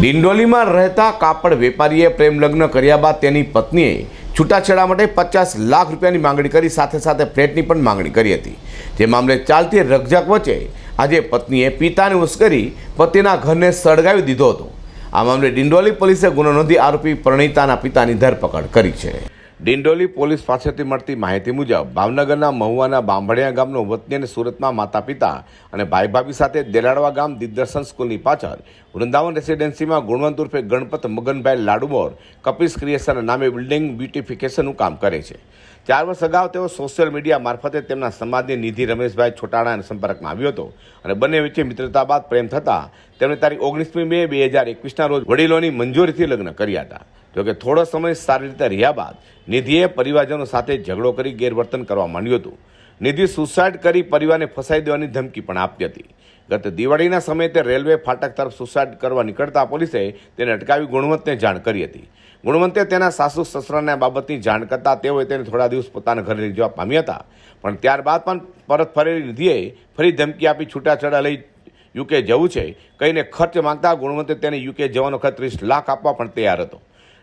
ડિંડોલીમાં રહેતા કાપડ વેપારીએ પ્રેમ લગ્ન કર્યા બાદ તેની પત્નીએ છૂટાછેડા માટે પચાસ લાખ રૂપિયાની માંગણી કરી, સાથે સાથે ફ્લેટની પણ માંગણી કરી હતી. જે મામલે ચાલતી રકઝક વચ્ચે આજે પત્નીએ પિતાને ઉશ્કેરી પતિના ઘરને સળગાવી દીધો હતો. આ મામલે ડિંડોલી પોલીસે ગુનો નોંધી આરોપી પ્રણીતાના પિતાની ધરપકડ કરી છે. ડિંડોલી પોલીસ પાસેથી મળતી માહિતી મુજબ, ભાવનગરના મહુવાના બાંભણિયા ગામનો વતની અને સુરતમાં માતા પિતા અને ભાઈ ભાભી સાથે દેલાડવા ગામ દિગ્દર્શન સ્કૂલની પાછળ વૃંદાવન રેસિડેન્સીમાં ગુણવંત ઉર્ફે ગણપત મગનભાઈ લાડુમોર કપિસ ક્રિએશન નામે બિલ્ડિંગ બ્યુટિફિકેશનનું કામ કરે છે. ચાર વર્ષ અગાઉ તેઓ સોશિયલ મીડિયા મારફતે તેમના સમાજની નિધિ રમેશભાઈ છોટાણાના સંપર્કમાં આવ્યો હતો અને બંને વચ્ચે મિત્રતા બાદ પ્રેમ થતાં તેમણે તારીખ ઓગણીસમી મે બે હજાર એકવીસના રોજ વડીલોની મંજૂરીથી લગ્ન કર્યા હતા. જોકે થોડો સમય સારી રીતે રહ્યા બાદ નિધિએ પરિવારજનો સાથે ઝઘડો કરી ગેરવર્તન કરવા માંડ્યું હતું. નિધિ સુસાઇડ કરી પરિવારને ફસાઈ દેવાની ધમકી પણ આપી હતી. ગત દિવાળીના સમયે તે રેલવે ફાટક તરફ સુસાઇડ કરવા નીકળતા પોલીસે તેને અટકાવી ગુણવંતને જાણ કરી હતી. ગુણવંતે તેના સાસુ, સસરાને બાબતની જાણ કરતા તેઓએ તેને થોડા દિવસ પોતાના ઘરે લઈ જવા પામ્યા હતા. પણ ત્યારબાદ પણ પરત ફરેલી નિધિએ ફરી ધમકી આપી છૂટાછેડા લઈ યુકે જવું છે. કહીને ખર્ચ માંગતા ગુણવંતે તેને યુકે જવાનો ખર્ચ ત્રીસ લાખ આપવા પણ તૈયાર હતો.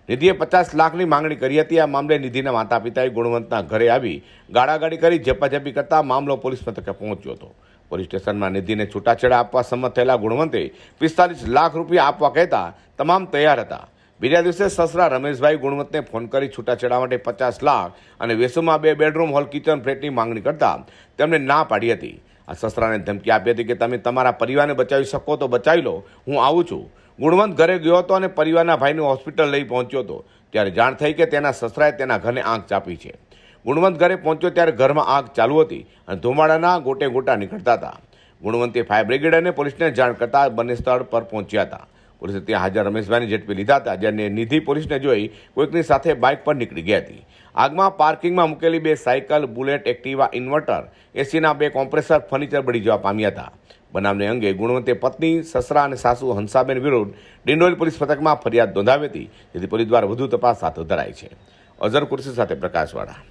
નિધિએ પચાસ લાખની માંગણી કરી હતી. આ મામલે નિધિના માતા પિતાએ ગુણવંતના ઘરે આવી ગાળાગાડી કરી ઝપાઝપી કરતા મામલો પોલીસ મથકે પહોંચ્યો હતો. પોલીસ સ્ટેશનમાં નિધિને છૂટાછેડા આપવા સંમત થયેલા ગુણવંતે પિસ્તાલીસ લાખ રૂપિયા આપવા કહેતા તમામ તૈયાર હતા. બીજા દિવસે સસરા રમેશભાઈ ગુણવંતને ફોન કરી છૂટાછેડા માટે પચાસ લાખ અને વેસુમાં બે બેડરૂમ, હોલ, કિચન, ફ્લેટની માંગણી કરતા તેમણે ના પાડી હતી. આ સસરાને ધમકી આપી હતી કે તમે તમારા પરિવારને બચાવી શકો તો બચાવી લો. હું આવું છું. ગુણવંત ઘરે ગયો હતો અને પરિવારના ભાઈને હોસ્પિટલ લઈ પહોંચ્યો હતો. ત્યારે જાણ થઈ કે તેના સસરાએ તેના ઘરને આંખ ચાપી છે. ગુણવંત ઘરે પહોંચ્યો ત્યારે ઘરમાં આગ ચાલુ હતી અને ધુમાડાના ગોટે ગોટા નીકળતા હતા. ગુણવંતે ફાયર બ્રિગેડ અને પોલીસને જાણ કરતા બંને સ્થળ પર પહોંચ્યા હતા. પોલીસે ત્યાં હાજર રમેશભાઈને ઝડપી લીધા હતા, જેને નિધિ પોલીસને જોઈ કોઈકની સાથે બાઇક પર નીકળી ગઈ હતી. આગમાં પાર્કિંગમાં મૂકેલી બે સાયકલ, બુલેટ, એક્ટિવા, ઇન્વર્ટર, એસીના બે કોમ્પ્રેસર, ફર્નિચર બળી જવા પામ્યા હતા. બનાવને અંગે ગુણવંતે પત્ની, સસરા અને સાસુ હંસાબેન વિરુદ્ધ ડિંડોલી પોલીસ મથકમાં ફરિયાદ નોંધાવી હતી. જેથી પોલીસ દ્વારા વધુ તપાસ હાથ ધરાઈ છે. અઝર કુર્સી સાથે પ્રકાશવાળા.